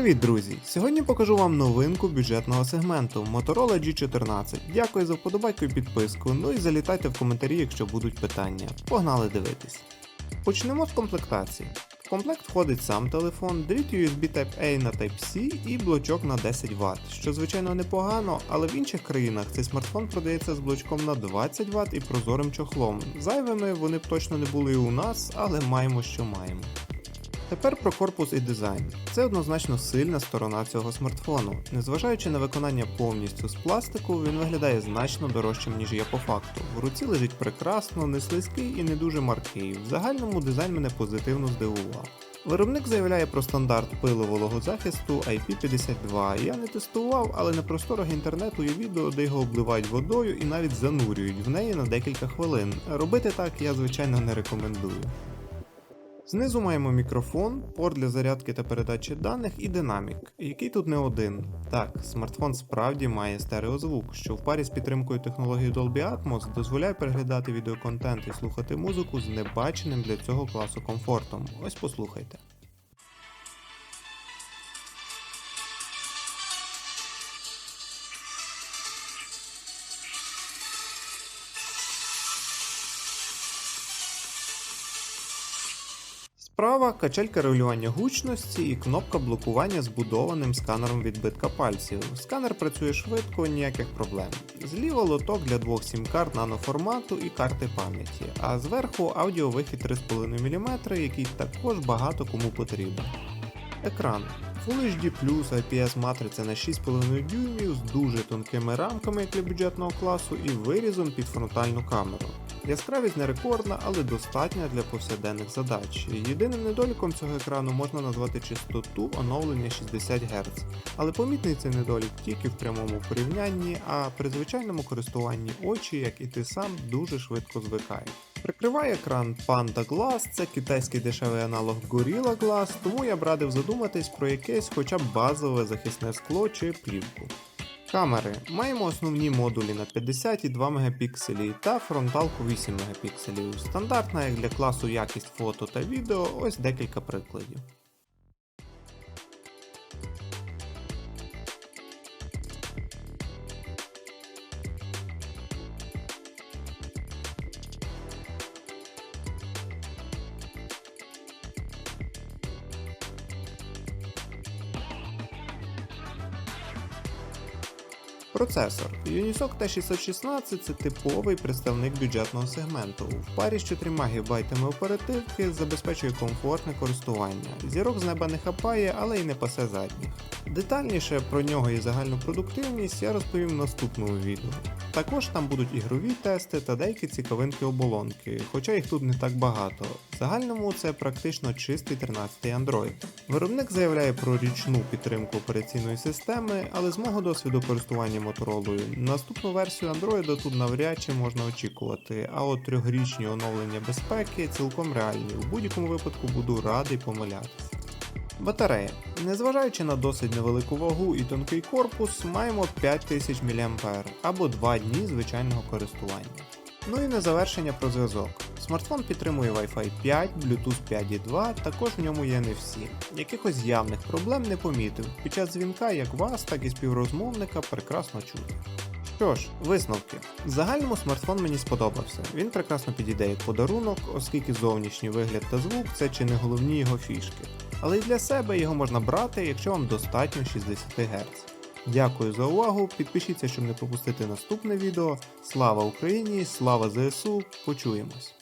Привіт, друзі! Сьогодні покажу вам новинку бюджетного сегменту Motorola G14. Дякую за вподобайку і підписку. Ну і залітайте в коментарі, якщо будуть питання. Погнали дивитись. Почнемо з комплектації. В комплект входить сам телефон, дріт USB Type-A на Type-C і блочок на 10 Вт, що звичайно непогано, але в інших країнах цей смартфон продається з блочком на 20 Вт і прозорим чохлом. Зайвими вони б точно не були і у нас, але маємо що маємо. Тепер про корпус і дизайн. Це однозначно сильна сторона цього смартфону. Незважаючи на виконання повністю з пластику, він виглядає значно дорожчим, ніж є по факту. В руці лежить прекрасно, не слизький і не дуже маркий. В загальному дизайн мене позитивно здивував. Виробник заявляє про стандарт пилового захисту IP52. Я не тестував, але на просторах інтернету є відео, де його обливають водою і навіть занурюють в неї на декілька хвилин. Робити так я звичайно не рекомендую. Знизу маємо мікрофон, порт для зарядки та передачі даних і динамік, який тут не один. Так, смартфон справді має стереозвук, що в парі з підтримкою технології Dolby Atmos дозволяє переглядати відеоконтент і слухати музику з небаченим для цього класу комфортом. Ось послухайте. Справа качелька регулювання гучності і кнопка блокування збудованим сканером відбитка пальців. Сканер працює швидко, ніяких проблем. Зліва лоток для двох сім-карт наноформату і карти пам'яті, а зверху аудіовихід 3,5 мм, який також багато кому потрібен. Екран. Full HD IPS матриця на 6,5 дюймів з дуже тонкими рамками як для бюджетного класу і вирізом під фронтальну камеру. Яскравість не рекордна, але достатня для повсякденних задач. Єдиним недоліком цього екрану можна назвати частоту оновлення 60 Гц, але помітний цей недолік тільки в прямому порівнянні, а при звичайному користуванні очі, як і ти сам, дуже швидко звикають. Прикриває екран Panda Glass, це китайський дешевий аналог Gorilla Glass, тому я б радив задуматись про якесь хоча б базове захисне скло чи плівку. Камери. Маємо основні модулі на 50 і 2 Мп та фронталку 8 Мп. Стандартна як для класу якість фото та відео, ось декілька прикладів. Процесор. Unisoc T616 це типовий представник бюджетного сегменту. В парі з 4 ГБ оперативки забезпечує комфортне користування. Зірок з неба не хапає, але й не пасе задніх. Детальніше про нього і загальну продуктивність я розповім в наступному відео. Також там будуть ігрові тести та деякі цікавинки оболонки, хоча їх тут не так багато. В загальному це практично чистий 13-й Android. Виробник заявляє про річну підтримку операційної системи, але з мого досвіду користування Motorola наступну версію Android тут навряд чи можна очікувати, а от трьохрічні оновлення безпеки цілком реальні. У будь-якому випадку буду радий помилятися. Батарея. Незважаючи на досить невелику вагу і тонкий корпус, маємо 5000 мА або 2 дні звичайного користування. Ну і на завершення про зв'язок. Смартфон підтримує Wi-Fi 5, Bluetooth 5.2, також в ньому є NFC. Якихось явних проблем не помітив. Під час дзвінка як вас, так і співрозмовника прекрасно чути. Що ж, висновки. В загальному смартфон мені сподобався. Він прекрасно підійде як подарунок, оскільки зовнішній вигляд та звук це чи не головні його фішки. Але й для себе його можна брати, якщо вам достатньо 60 Гц. Дякую за увагу, підпишіться, щоб не пропустити наступне відео. Слава Україні, слава ЗСУ, почуємось!